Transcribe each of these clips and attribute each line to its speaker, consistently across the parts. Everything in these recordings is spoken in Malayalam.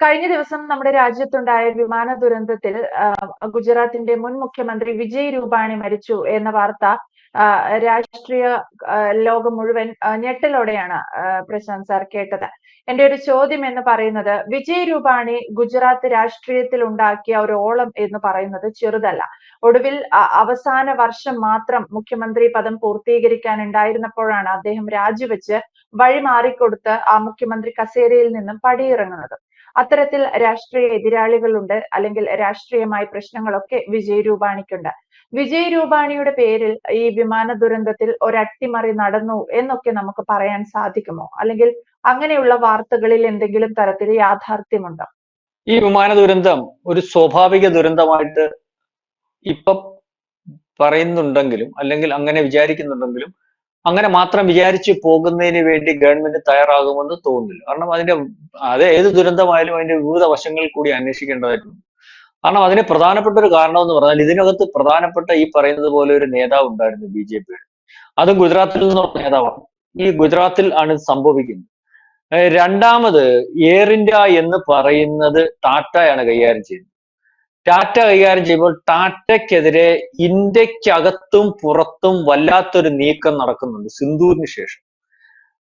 Speaker 1: കഴിഞ്ഞ ദിവസം നമ്മുടെ രാജ്യത്തുണ്ടായ വിമാന ദുരന്തത്തിൽ ഗുജറാത്തിന്റെ മുൻ മുഖ്യമന്ത്രി വിജയ് രൂപാണി മരിച്ചു എന്ന വാർത്ത രാഷ്ട്രീയ ലോകം മുഴുവൻ ഞെട്ടലോടെയാണ് പ്രശാന്ത് സാർ കേട്ടത്. എന്റെ ഒരു ചോദ്യം എന്ന് പറയുന്നത് വിജയ് രൂപാണി ഗുജറാത്ത് രാഷ്ട്രീയത്തിൽ ഉണ്ടാക്കിയ ഒരു ഓളം എന്ന് പറയുന്നത് ചെറുതല്ല. ഒടുവിൽ അവസാന വർഷം മാത്രം മുഖ്യമന്ത്രി പദം പൂർത്തീകരിക്കാൻ ഉണ്ടായിരുന്നപ്പോഴാണ് അദ്ദേഹം രാജിവെച്ച് വഴി മാറിക്കൊടുത്ത് ആ മുഖ്യമന്ത്രി കസേരയിൽ നിന്നും പടിയിറങ്ങുന്നത്. അത്തരത്തിൽ രാഷ്ട്രീയ എതിരാളികളുണ്ട്. അല്ലെങ്കിൽ രാഷ്ട്രീയമായ പ്രശ്നങ്ങളൊക്കെ വിജയ് രൂപാണിക്കുണ്ട്. വിജയ് രൂപാണിയുടെ പേരിൽ ഈ വിമാന ദുരന്തത്തിൽ ഒരട്ടിമറി നടന്നു എന്നൊക്കെ നമുക്ക് പറയാൻ സാധിക്കുമോ? അല്ലെങ്കിൽ അങ്ങനെയുള്ള വാർത്തകളിൽ എന്തെങ്കിലും തരത്തിൽ യാഥാർത്ഥ്യമുണ്ടോ?
Speaker 2: ഈ വിമാന ദുരന്തം ഒരു സ്വാഭാവിക ദുരന്തമായിട്ട് ഇപ്പൊ പറയുന്നുണ്ടെങ്കിലും അല്ലെങ്കിൽ അങ്ങനെ വിചാരിക്കുന്നുണ്ടെങ്കിലും അങ്ങനെ മാത്രം വിചാരിച്ചു പോകുന്നതിന് വേണ്ടി ഗവൺമെന്റ് തയ്യാറാകുമെന്ന് തോന്നുന്നില്ല. കാരണം അതിന്റെ അത് ഏത് ദുരന്തമായാലും അതിന്റെ വിവിധ വശങ്ങൾ കൂടി അന്വേഷിക്കേണ്ടതായിട്ടുണ്ട്. കാരണം അതിന് പ്രധാനപ്പെട്ട ഒരു കാരണം എന്ന് പറഞ്ഞാൽ ഇതിനകത്ത് പ്രധാനപ്പെട്ട ഈ പറയുന്നത് പോലെ ഒരു നേതാവ് ഉണ്ടായിരുന്നു ബി ജെ പിയുടെ. അതും ഗുജറാത്തിൽ നിന്നുള്ള നേതാവാണ്. ഈ ഗുജറാത്തിൽ ആണ് സംഭവിക്കുന്നത്. രണ്ടാമത് എയർ ഇന്ത്യ എന്ന് പറയുന്നത് ടാറ്റയാണ് കൈകാര്യം ചെയ്യുന്നത്. ടാറ്റ കൈകാര്യം ചെയ്യുമ്പോൾ ടാറ്റയ്ക്കെതിരെ ഇന്ത്യക്കകത്തും പുറത്തും വല്ലാത്തൊരു നീക്കം നടക്കുന്നുണ്ട് സിന്ധൂരിന് ശേഷം.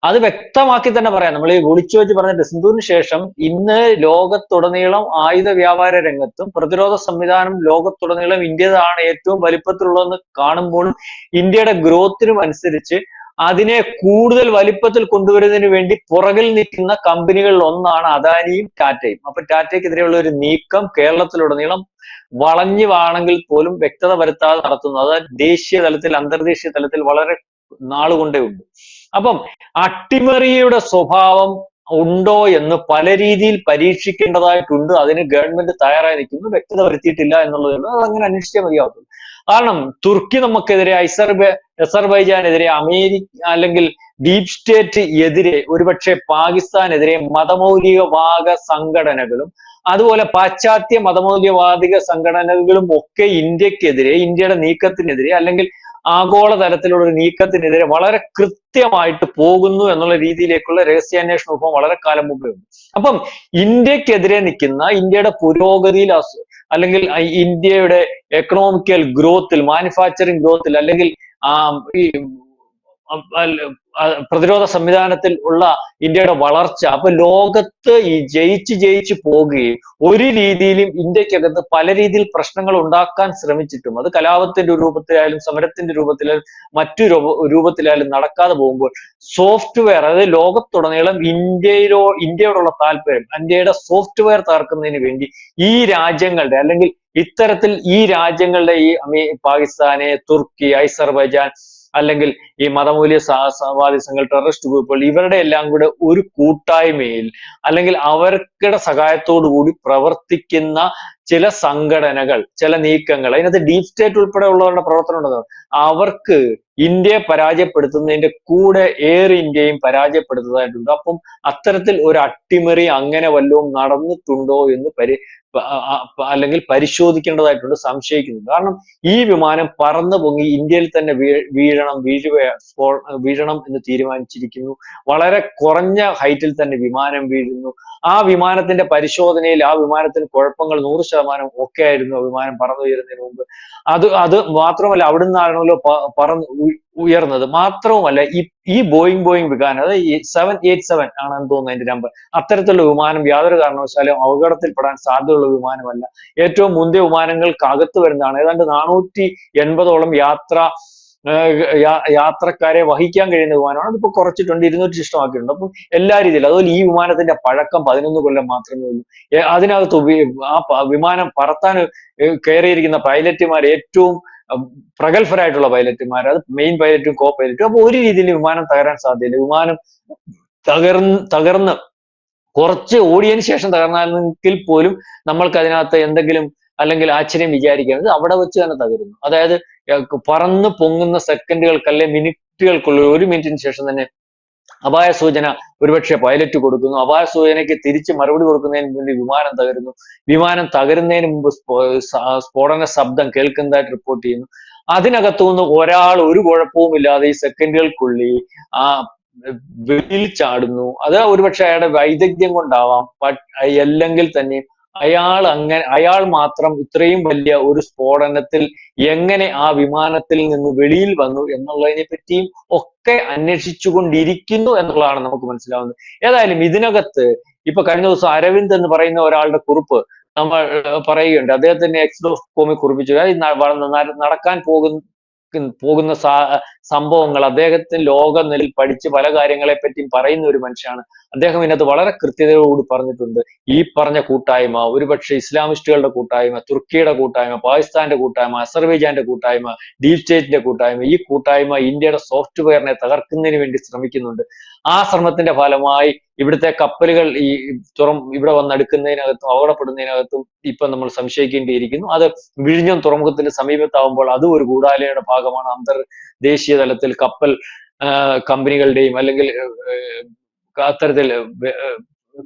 Speaker 2: അത് വ്യക്തമാക്കി തന്നെ പറയാം. നമ്മൾ ഈ വിളിച്ചു വെച്ച് പറഞ്ഞിട്ട് സിന്ധൂരിന് ശേഷം ഇന്ന് ലോകത്തുടനീളം ആയുധ വ്യാപാര രംഗത്തും പ്രതിരോധ സംവിധാനം ലോകത്തുടനീളം ഇന്ത്യതാണ് ഏറ്റവും വലിപ്പത്തിലുള്ളതെന്ന് കാണുമ്പോൾ ഇന്ത്യയുടെ ഗ്രോത്തിനും അനുസരിച്ച് അതിനെ കൂടുതൽ വലിപ്പത്തിൽ കൊണ്ടുവരുന്നതിന് വേണ്ടി പുറകിൽ നിൽക്കുന്ന കമ്പനികളിൽ ഒന്നാണ് അദാനിയും ടാറ്റയും. അപ്പൊ ടാറ്റയ്ക്കെതിരെയുള്ള ഒരു നീക്കം കേരളത്തിലുടനീളം വളഞ്ഞു വാണെങ്കിൽ പോലും വ്യക്തത വരുത്താതെ നടത്തുന്നു. അത് ദേശീയ തലത്തിൽ അന്തർദേശീയ തലത്തിൽ വളരെ നാളുകൊണ്ടേ ഉണ്ട് അപ്പം അട്ടിമറിയുടെ സ്വഭാവം ഉണ്ടോ എന്ന് പല രീതിയിൽ പരീക്ഷിക്കേണ്ടതായിട്ടുണ്ട്. അതിന് ഗവൺമെന്റ് തയ്യാറായി നിൽക്കുന്നു. വ്യക്തത വരുത്തിയിട്ടില്ല എന്നുള്ളതുകൊണ്ട് അത് അങ്ങനെ അന്വേഷിച്ചേ മതിയാവത്തുള്ളൂ. കാരണം തുർക്കി നമുക്കെതിരെ ഐസർബൈ അസർബൈജാനെതിരെ അമേരിക്ക അല്ലെങ്കിൽ ഡീപ് സ്റ്റേറ്റ് എതിരെ ഒരുപക്ഷെ പാകിസ്ഥാനെതിരെ മതമൗലികവാദ സംഘടനകളും അതുപോലെ പാശ്ചാത്യ മതമൗലികവാദിക സംഘടനകളും ഒക്കെ ഇന്ത്യക്കെതിരെ ഇന്ത്യയുടെ നീക്കത്തിനെതിരെ അല്ലെങ്കിൽ ആഗോള തലത്തിലുള്ള ഒരു നീക്കത്തിനെതിരെ വളരെ കൃത്യമായിട്ട് പോകുന്നു എന്നുള്ള രീതിയിലേക്കുള്ള രഹസ്യാന്വേഷണ വിഭവം വളരെ കാലം മുമ്പേ ഉണ്ട്. അപ്പം ഇന്ത്യക്കെതിരെ നിൽക്കുന്ന ഇന്ത്യയുടെ പുരോഗതിയിൽ അല്ലെങ്കിൽ ഇന്ത്യയുടെ എക്കണോമിക്കൽ ഗ്രോത്തിൽ മാനുഫാക്ചറിങ് ഗ്രോത്തിൽ അല്ലെങ്കിൽ ഈ പ്രതിരോധ സംവിധാനത്തിൽ ഉള്ള ഇന്ത്യയുടെ വളർച്ച അപ്പൊ ലോകത്ത് ഈ ജയിച്ച് ജയിച്ച് പോകുകയും ഒരു രീതിയിലും ഇന്ത്യക്കകത്ത് പല രീതിയിൽ പ്രശ്നങ്ങൾ ഉണ്ടാക്കാൻ ശ്രമിച്ചിട്ടും അത് കലാപത്തിന്റെ രൂപത്തിലായാലും സമരത്തിന്റെ രൂപത്തിലായാലും മറ്റു രൂപത്തിലായാലും നടക്കാതെ പോകുമ്പോൾ സോഫ്റ്റ്വെയർ അതായത് ലോകത്തുടനീളം ഇന്ത്യയിലോ ഇന്ത്യയോടുള്ള താല്പര്യം ഇന്ത്യയുടെ സോഫ്റ്റ്വെയർ തകർക്കുന്നതിന് വേണ്ടി ഈ രാജ്യങ്ങളുടെ അല്ലെങ്കിൽ ഇത്തരത്തിൽ ഈ രാജ്യങ്ങളുടെ ഈ പാകിസ്ഥാനെ തുർക്കി ഐസർബൈജാൻ അല്ലെങ്കിൽ ഈ മതമൂല്യ സാഹസവാദി സംഘങ്ങൾ ടെററിസ്റ്റ് ഗ്രൂപ്പുകൾ ഇവരുടെ എല്ലാം കൂടെ ഒരു കൂട്ടായ്മയിൽ അല്ലെങ്കിൽ അവർക്കിടെ കൂടി പ്രവർത്തിക്കുന്ന ചില സംഘടനകൾ ചില നീക്കങ്ങൾ അതിനകത്ത് ഡീപ് സ്റ്റേറ്റ് ഉൾപ്പെടെ ഉള്ളവരുടെ പ്രവർത്തനം ഉണ്ടെന്ന് അവർക്ക് ഇന്ത്യയെ പരാജയപ്പെടുത്തുന്നതിന്റെ കൂടെ എയർ ഇന്ത്യയും പരാജയപ്പെടുത്തുന്നതായിട്ടുണ്ട്. അപ്പം അത്തരത്തിൽ ഒരു അട്ടിമറി അങ്ങനെ വല്ലതും നടന്നിട്ടുണ്ടോ എന്ന് പരി അല്ലെങ്കിൽ പരിശോധിക്കേണ്ടതായിട്ടുണ്ട് സംശയിക്കുന്നുണ്ട്. കാരണം ഈ വിമാനം പറന്നു പൊങ്ങി ഇന്ത്യയിൽ തന്നെ വീഴണം വീഴുക വീഴണം എന്ന് തീരുമാനിച്ചിരിക്കുന്നു. വളരെ കുറഞ്ഞ ഹൈറ്റിൽ തന്നെ വിമാനം വീഴുന്നു. ആ വിമാനത്തിന്റെ പരിശോധനയിൽ ആ വിമാനത്തിന് കുഴപ്പങ്ങൾ നൂറ് ശതമാനം ഒക്കെ ആയിരുന്നു. വിമാനം പറന്നു ഉയരുന്നതിന് മുമ്പ്. അത് അത് മാത്രമല്ല അവിടുന്നാണല്ലോ പറന്ന് ഉയർന്നത്. മാത്രവുമല്ല ഈ ഈ ബോയിങ് ബോയിങ് വിമാനം അതായത് സെവൻ എയ്റ്റ് സെവൻ ആണെന്ന് തോന്നുന്നു അതിന്റെ നമ്പർ അത്തരത്തിലുള്ള വിമാനം യാതൊരു കാരണവശാലും അപകടത്തിൽപ്പെടാൻ സാധ്യതയുള്ള വിമാനമല്ല. ഏറ്റവും മുന്തിയ വിമാനങ്ങൾക്ക് അകത്ത് വരുന്നതാണ്. ഏതാണ്ട് നാനൂറ്റി എൺപതോളം യാത്ര യാത്രക്കാരെ വഹിക്കാൻ കഴിയുന്ന വിമാനമാണ്. അതിപ്പോ കുറച്ചിട്ടുണ്ട് ഇരുന്നൂറ്റി ഇഷ്ടമാക്കിയിട്ടുണ്ട് അപ്പോൾ എല്ലാ രീതിയിലും അതുപോലെ ഈ വിമാനത്തിന്റെ പഴക്കം പതിനൊന്ന് കൊല്ലം മാത്രമേ ഉള്ളൂ. അതിനകത്ത് ആ വിമാനം പറത്താൻ കയറിയിരിക്കുന്ന പൈലറ്റുമാർ ഏറ്റവും പ്രഗത്ഭരായിട്ടുള്ള പൈലറ്റുമാർ അത് മെയിൻ പൈലറ്റും കോ പൈലറ്റും അപ്പൊ ഒരു രീതിയിൽ വിമാനം തകരാൻ സാധ്യതയില്ല. വിമാനം തകർന്ന് തകർന്ന് കുറച്ച് ഓടിയതിനു ശേഷം തകർന്നെങ്കിൽ പോലും നമ്മൾക്ക് അതിനകത്ത് എന്തെങ്കിലും അല്ലെങ്കിൽ ആശ്ചര്യം വിചാരിക്കുന്നത് അവിടെ വെച്ച് തന്നെ തകരുന്നു. അതായത് പറന്ന് പൊങ്ങുന്ന സെക്കൻഡുകൾക്ക് അല്ലെ മിനിറ്റുകൾക്കുള്ള ഒരു മിനിറ്റിന് ശേഷം തന്നെ അപായ സൂചന ഒരുപക്ഷെ പൈലറ്റ് കൊടുക്കുന്നു. അപായ സൂചനയ്ക്ക് തിരിച്ച് മറുപടി കൊടുക്കുന്നതിന് വേണ്ടി വിമാനം തകരുന്നു. വിമാനം തകരുന്നതിന് മുമ്പ് സ്ഫോടന ശബ്ദം കേൾക്കുന്നതായിട്ട് റിപ്പോർട്ട് ചെയ്യുന്നു. അതിനകത്തു നിന്ന് ഒരാൾ ഒരു കുഴപ്പവും ഇല്ലാതെ ഈ സെക്കൻഡുകൾക്കുള്ളിൽ ആ വെളിയിൽ ചാടുന്നു. അത് ഒരുപക്ഷെ അയാളുടെ വൈദഗ്ധ്യം കൊണ്ടാവാം. അല്ലെങ്കിൽ തന്നെ അയാൾ അങ്ങനെ അയാൾ മാത്രം ഇത്രയും വലിയ ഒരു സ്ഫോടനത്തിൽ എങ്ങനെ ആ വിമാനത്തിൽ നിന്ന് വെളിയിൽ വന്നു എന്നുള്ളതിനെ പറ്റിയും ഒക്കെ അന്വേഷിച്ചുകൊണ്ടിരിക്കുന്നു എന്നുള്ളതാണ് നമുക്ക് മനസ്സിലാവുന്നത്. ഏതായാലും ഇതിനകത്ത് ഇപ്പൊ കഴിഞ്ഞ ദിവസം അരവിന്ദ് എന്ന് പറയുന്ന ഒരാളുടെ കുറിപ്പ് നമ്മൾ പറയുകയുണ്ട്. അദ്ദേഹത്തിന്റെ എക്സ്ഡോസ്കോമി കുറിപ്പിച്ചു. അതായത് ന- നടക്കാൻ പോകുന്ന പോകുന്ന സംഭവങ്ങൾ അദ്ദേഹത്തിന് ലോക നിലയിൽ പഠിച്ച് പല കാര്യങ്ങളെ പറ്റിയും പറയുന്ന ഒരു മനുഷ്യനാണ്. അദ്ദേഹം ഇതിനകത്ത് വളരെ കൃത്യതയോടുകൂടി പറഞ്ഞിട്ടുണ്ട്. ഈ പറഞ്ഞ കൂട്ടായ്മ ഒരുപക്ഷെ ഇസ്ലാമിസ്റ്റുകളുടെ കൂട്ടായ്മ തുർക്കിയുടെ കൂട്ടായ്മ പാകിസ്ഥാന്റെ കൂട്ടായ്മ അസർബൈജാന്റെ കൂട്ടായ്മ ഡീപ് സ്റ്റേറ്റിന്റെ കൂട്ടായ്മ ഈ കൂട്ടായ്മ ഇന്ത്യയുടെ സോഫ്റ്റ്വെയറിനെ തകർക്കുന്നതിന് വേണ്ടി ശ്രമിക്കുന്നുണ്ട്. ആ ശ്രമത്തിന്റെ ഫലമായി ഇവിടുത്തെ കപ്പലുകൾ ഈ തുറം ഇവിടെ വന്നെടുക്കുന്നതിനകത്തും അപകടപ്പെടുന്നതിനകത്തും ഇപ്പൊ നമ്മൾ സംശയിക്കേണ്ടിയിരിക്കുന്നു. അത് വിഴിഞ്ഞം തുറമുഖത്തിന്റെ സമീപത്താവുമ്പോൾ അതും ഒരു ഗൂഢാലയുടെ ഭാഗമാണ്. അന്തർദേശീയ തലത്തിൽ കപ്പൽ കമ്പനികളുടെയും അല്ലെങ്കിൽ അത്തരത്തിൽ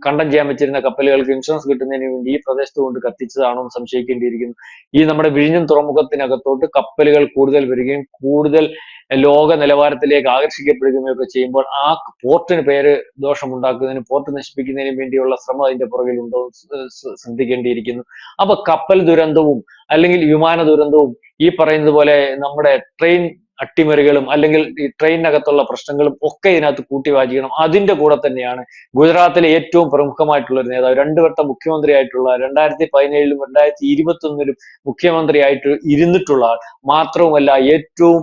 Speaker 2: കണ്ടം ചെയ്യാൻ വെച്ചിരുന്ന കപ്പലുകൾക്ക് ഇൻഷുറൻസ് കിട്ടുന്നതിന് വേണ്ടി ഈ പ്രദേശത്ത് കൊണ്ട് കത്തിച്ചതാണോ എന്ന് സംശയിക്കേണ്ടിയിരിക്കുന്നു. ഈ നമ്മുടെ വിഴിഞ്ഞം തുറമുഖത്തിനകത്തോട്ട് കപ്പലുകൾ കൂടുതൽ വരികയും കൂടുതൽ ലോക നിലവാരത്തിലേക്ക് ആകർഷിക്കപ്പെടുകയും ഒക്കെ ചെയ്യുമ്പോൾ ആ പോർട്ടിന് പേര് ദോഷമുണ്ടാക്കുന്നതിന് പോർട്ട് നശിപ്പിക്കുന്നതിനും വേണ്ടിയുള്ള ശ്രമം അതിന്റെ പുറകിൽ ഉണ്ടോ ശ്ര- ശ്ര- ശ്രദ്ധിക്കേണ്ടിയിരിക്കുന്നു. അപ്പൊ കപ്പൽ ദുരന്തവും അല്ലെങ്കിൽ വിമാന ദുരന്തവും ഈ പറയുന്നത് പോലെ നമ്മുടെ ട്രെയിൻ അട്ടിമറികളും അല്ലെങ്കിൽ ഈ ട്രെയിനിനകത്തുള്ള പ്രശ്നങ്ങളും ഒക്കെ ഇതിനകത്ത് കൂട്ടി വാചിക്കണം അതിന്റെ കൂടെ തന്നെയാണ് ഗുജറാത്തിലെ ഏറ്റവും പ്രമുഖമായിട്ടുള്ള ഒരു നേതാവ് രണ്ടു വട്ടം മുഖ്യമന്ത്രിയായിട്ടുള്ള രണ്ടായിരത്തി പതിനേഴിലും രണ്ടായിരത്തി ഇരുപത്തി ഒന്നിലും മുഖ്യമന്ത്രിയായിട്ട് ഇരുന്നിട്ടുള്ള ആൾ. മാത്രവുമല്ല ഏറ്റവും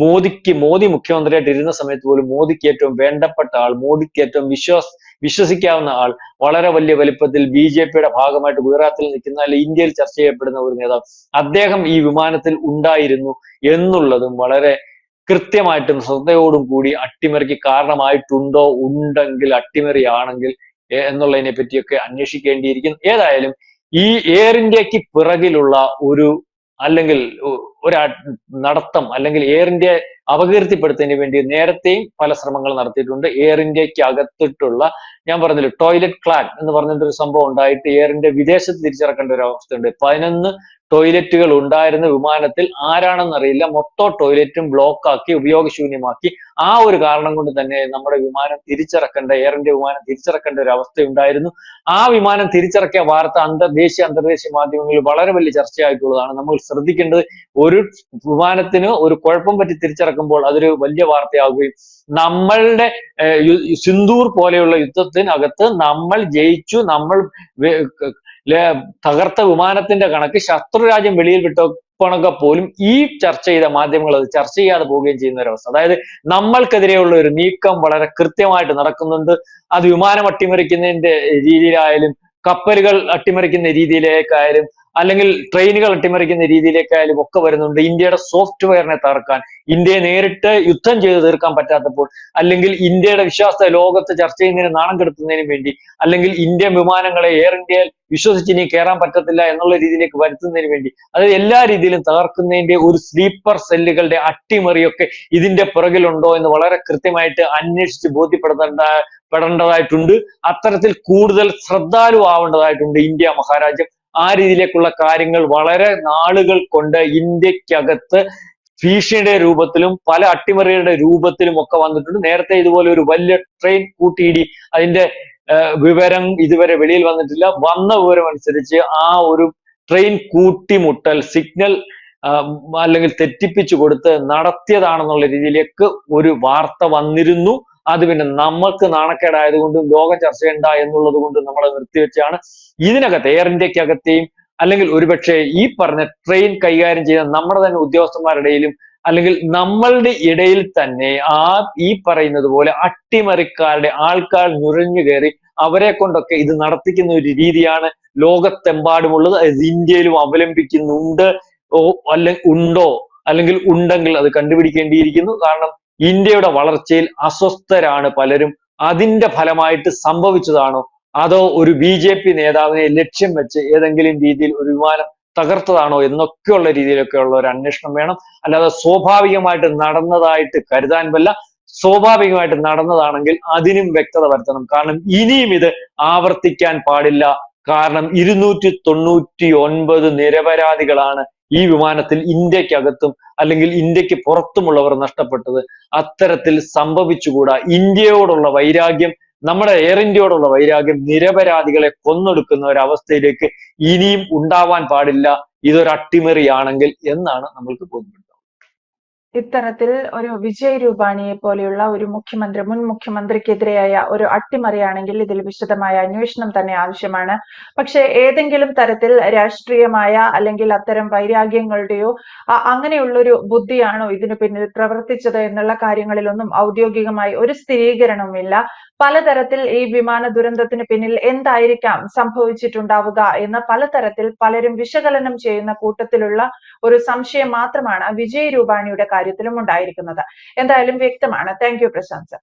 Speaker 2: മോദിക്ക് മോദി മുഖ്യമന്ത്രിയായിട്ട് ഇരുന്ന സമയത്ത് പോലും മോദിക്ക് ഏറ്റവും വേണ്ടപ്പെട്ട ആൾ മോദിക്ക് ഏറ്റവും വിശ്വാസ് വിശ്വസിക്കാവുന്ന ആൾ വളരെ വലിയ വലിപ്പത്തിൽ ബി ജെ പിയുടെ ഭാഗമായിട്ട് ഗുജറാത്തിൽ നിൽക്കുന്ന അല്ലെ ഇന്ത്യയിൽ ചർച്ച ചെയ്യപ്പെടുന്ന ഒരു നേതാവ്. അദ്ദേഹം ഈ വിമാനത്തിൽ ഉണ്ടായിരുന്നു എന്നുള്ളതും വളരെ കൃത്യമായിട്ടും ശ്രദ്ധയോടും കൂടി അട്ടിമറിക്ക് കാരണമായിട്ടുണ്ടോ ഉണ്ടെങ്കിൽ അട്ടിമറിയാണെങ്കിൽ എന്നുള്ളതിനെ പറ്റിയൊക്കെ അന്വേഷിക്കേണ്ടിയിരിക്കുന്നു. ഏതായാലും ഈ എയർ ഇന്ത്യയ്ക്ക് പിറകിലുള്ള ഒരു അല്ലെങ്കിൽ ഒരു നടത്തം അല്ലെങ്കിൽ എയർ ഇന്ത്യ അപകീർത്തിപ്പെടുത്തുന്നതിന് വേണ്ടി നേരത്തെയും പല ശ്രമങ്ങൾ നടത്തിയിട്ടുണ്ട്. എയർ ഇന്ത്യയ്ക്ക് അകത്തിട്ടുള്ള ഞാൻ പറഞ്ഞില്ല ടോയ്ലറ്റ് ക്ലാൻ എന്ന് പറഞ്ഞിട്ട് ഒരു സംഭവം ഉണ്ടായിട്ട് എയർ ഇന്ത്യ വിദേശത്ത് തിരിച്ചിറക്കേണ്ട ഒരു അവസ്ഥയുണ്ട്. പതിനൊന്ന് ടോയ്ലറ്റുകൾ ഉണ്ടായിരുന്ന വിമാനത്തിൽ ആരാണെന്നറിയില്ല മൊത്തം ടോയ്ലറ്റും ബ്ലോക്ക് ആക്കി ഉപയോഗശൂന്യമാക്കി. ആ ഒരു കാരണം കൊണ്ട് തന്നെ നമ്മുടെ വിമാനം തിരിച്ചിറക്കേണ്ട എയർ ഇന്ത്യ വിമാനം തിരിച്ചിറക്കേണ്ട ഒരു അവസ്ഥയുണ്ടായിരുന്നു. ആ വിമാനം തിരിച്ചിറക്കിയ വാർത്ത അന്തർദേശീയ അന്തർദേശീയ മാധ്യമങ്ങളിൽ വളരെ വലിയ ചർച്ചയായിട്ടുള്ളതാണ്. നമ്മൾ ശ്രദ്ധിക്കേണ്ടത് ഒരു വിമാനത്തിന് ഒരു കുഴപ്പം പറ്റി തിരിച്ചിറക്കുമ്പോൾ അതൊരു വലിയ വാർത്തയാവുകയും നമ്മളുടെ സിന്ദൂർ പോലെയുള്ള യുദ്ധത്തിനകത്ത് നമ്മൾ ജയിച്ചു നമ്മൾ തകർത്ത വിമാനത്തിന്റെ കണക്ക് ശത്രു രാജ്യം വെളിയിൽ വിട്ടപ്പോണൊക്കെ പോലും ഈ ചർച്ച ചെയ്ത മാധ്യമങ്ങൾ അത് ചർച്ച ചെയ്യാതെ പോവുകയും ചെയ്യുന്ന ഒരവസ്ഥ അതായത് നമ്മൾക്കെതിരെയുള്ള ഒരു നീക്കം വളരെ കൃത്യമായിട്ട് നടക്കുന്നുണ്ട്. അത് വിമാനം അട്ടിമറിക്കുന്നതിന്റെ രീതിയിലായാലും കപ്പലുകൾ അട്ടിമറിക്കുന്ന രീതിയിലേക്കായാലും അല്ലെങ്കിൽ ട്രെയിനുകൾ അട്ടിമറിക്കുന്ന രീതിയിലേക്കായാലും ഒക്കെ വരുന്നുണ്ട്. ഇന്ത്യയുടെ സോഫ്റ്റ്വെയറിനെ തകർക്കാൻ ഇന്ത്യയെ നേരിട്ട് യുദ്ധം ചെയ്ത് തീർക്കാൻ പറ്റാത്തപ്പോൾ അല്ലെങ്കിൽ ഇന്ത്യയുടെ വിശ്വാസത്തെ ലോകത്ത് ചർച്ച ചെയ്യുന്നതിന് നാണം കെടുത്തുന്നതിനും വേണ്ടി അല്ലെങ്കിൽ ഇന്ത്യൻ വിമാനങ്ങളെ എയർ ഇന്ത്യയിൽ വിശ്വസിച്ച് ഇനി കയറാൻ പറ്റത്തില്ല എന്നുള്ള രീതിയിലേക്ക് വരുത്തുന്നതിന് വേണ്ടി അതായത് എല്ലാ രീതിയിലും തകർക്കുന്നതിന്റെ ഒരു സ്ലീപ്പർ സെല്ലുകളുടെ അട്ടിമറിയൊക്കെ ഇതിന്റെ പുറകിലുണ്ടോ എന്ന് വളരെ കൃത്യമായിട്ട് അന്വേഷിച്ച് ബോധ്യപ്പെടുത്തേണ്ട പെടേണ്ടതായിട്ടുണ്ട്. അത്തരത്തിൽ കൂടുതൽ ശ്രദ്ധാലു ആവേണ്ടതായിട്ടുണ്ട് ഇന്ത്യ മഹാരാജ്യം. ആ രീതിയിലേക്കുള്ള കാര്യങ്ങൾ വളരെ നാളുകൾ കൊണ്ട് ഇന്ത്യക്കകത്ത് ഭീഷണിയുടെ രൂപത്തിലും പല അട്ടിമറികളുടെ രൂപത്തിലും ഒക്കെ വന്നിട്ടുണ്ട്. നേരത്തെ ഇതുപോലെ ഒരു വലിയ ട്രെയിൻ കൂട്ടിയിടി അതിന്റെ വിവരം ഇതുവരെ വെളിയിൽ വന്നിട്ടില്ല. വന്ന വിവരം അനുസരിച്ച് ആ ഒരു ട്രെയിൻ കൂട്ടിമുട്ടൽ സിഗ്നൽ അല്ലെങ്കിൽ തെറ്റിപ്പിച്ചു കൊടുത്ത് നടത്തിയതാണെന്നുള്ള രീതിയിലേക്ക് ഒരു വാർത്ത വന്നിരുന്നു. അത് പിന്നെ നമ്മൾക്ക് നാണക്കേടായതുകൊണ്ടും ലോക ചർച്ച ചെയ്യണ്ട എന്നുള്ളത് കൊണ്ടും നമ്മൾ നിർത്തിവെച്ചാണ്. ഇതിനകത്ത് എയർ ഇന്ത്യക്കകത്തെയും അല്ലെങ്കിൽ ഒരുപക്ഷെ ഈ പറഞ്ഞ ട്രെയിൻ കൈകാര്യം ചെയ്യുന്ന നമ്മുടെ തന്നെ ഉദ്യോഗസ്ഥന്മാരുടെയിലും അല്ലെങ്കിൽ നമ്മളുടെ ഇടയിൽ തന്നെ ആ ഈ പറയുന്നത് പോലെ അട്ടിമറിക്കാരുടെ ആൾക്കാർ നുഴഞ്ഞു കയറി അവരെ കൊണ്ടൊക്കെ ഇത് നടത്തിക്കുന്ന ഒരു രീതിയാണ് ലോകത്തെമ്പാടുമുള്ളത്. അത് ഇന്ത്യയിലും അവലംബിക്കുന്നുണ്ട്. ഓ അല്ലെ ഉണ്ടോ? അല്ലെങ്കിൽ ഉണ്ടെങ്കിൽ അത് കണ്ടുപിടിക്കേണ്ടിയിരിക്കുന്നു. കാരണം ഇന്ത്യയുടെ വളർച്ചയിൽ അസ്വസ്ഥരാണ് പലരും. അതിന്റെ ഫലമായിട്ട് സംഭവിച്ചതാണോ? അതോ ഒരു ബി ജെ പി നേതാവിനെ ലക്ഷ്യം വെച്ച് ഏതെങ്കിലും രീതിയിൽ ഒരു വിമാനം തകർത്തതാണോ എന്നൊക്കെയുള്ള രീതിയിലൊക്കെയുള്ള ഒരു അന്വേഷണം വേണം. അല്ലാതെ സ്വാഭാവികമായിട്ട് നടന്നതായിട്ട് കരുതാൻ വല്ല സ്വാഭാവികമായിട്ട് നടന്നതാണെങ്കിൽ അതിനും വ്യക്തത വരുത്തണം. കാരണം ഇനിയും ഇത് ആവർത്തിക്കാൻ പാടില്ല. കാരണം ഇരുന്നൂറ്റി തൊണ്ണൂറ്റി ഒൻപത് നിരപരാധികളാണ് ഈ വിമാനത്തിൽ ഇന്ത്യക്കകത്തും അല്ലെങ്കിൽ ഇന്ത്യയ്ക്ക് പുറത്തുമുള്ളവർ നഷ്ടപ്പെട്ടത് അത്തരത്തിൽ സംഭവിച്ചുകൂടാ. ഇന്ത്യയോടുള്ള വൈരാഗ്യം നമ്മുടെ എയർ ഇന്ത്യയോടുള്ള വൈരാഗ്യം നിരപരാധികളെ കൊന്നൊടുക്കുന്ന അവസ്ഥയിലേക്ക് ഇനിയും ഉണ്ടാവാൻ പാടില്ല. ഇതൊരു അട്ടിമറിയാണെങ്കിൽ എന്നാണ് നമ്മൾക്ക് ബോധ്യപ്പെടുന്നത്.
Speaker 1: ഇത്തരത്തിൽ ഒരു വിജയ് രൂപാണിയെ പോലെയുള്ള ഒരു മുഖ്യമന്ത്രി മുൻ മുഖ്യമന്ത്രിക്കെതിരെയായ ഒരു അട്ടിമറിയാണെങ്കിൽ ഇതിൽ വിശദമായ അന്വേഷണം തന്നെ ആവശ്യമാണ്. പക്ഷേ ഏതെങ്കിലും തരത്തിൽ രാഷ്ട്രീയമായ അല്ലെങ്കിൽ അത്തരം വൈരാഗ്യങ്ങളുടെയോ അങ്ങനെയുള്ളൊരു ബുദ്ധിയാണോ ഇതിനു പിന്നിൽ പ്രവർത്തിച്ചത് എന്നുള്ള കാര്യങ്ങളിലൊന്നും ഔദ്യോഗികമായി ഒരു സ്ഥിരീകരണവുമില്ല. പലതരത്തിൽ ഈ വിമാന ദുരന്തത്തിന് പിന്നിൽ എന്തായിരിക്കാം സംഭവിച്ചിട്ടുണ്ടാവുക എന്ന് പലതരത്തിൽ പലരും വിശകലനം ചെയ്യുന്ന കൂട്ടത്തിലുള്ള ഒരു സംശയം മാത്രമാണ് വിജയ് രൂപാണിയുടെ കാര്യത്തിലും ഉണ്ടായിരിക്കുന്നത്. എന്തായാലും വ്യക്തമാണ്. Thank you Prashant sir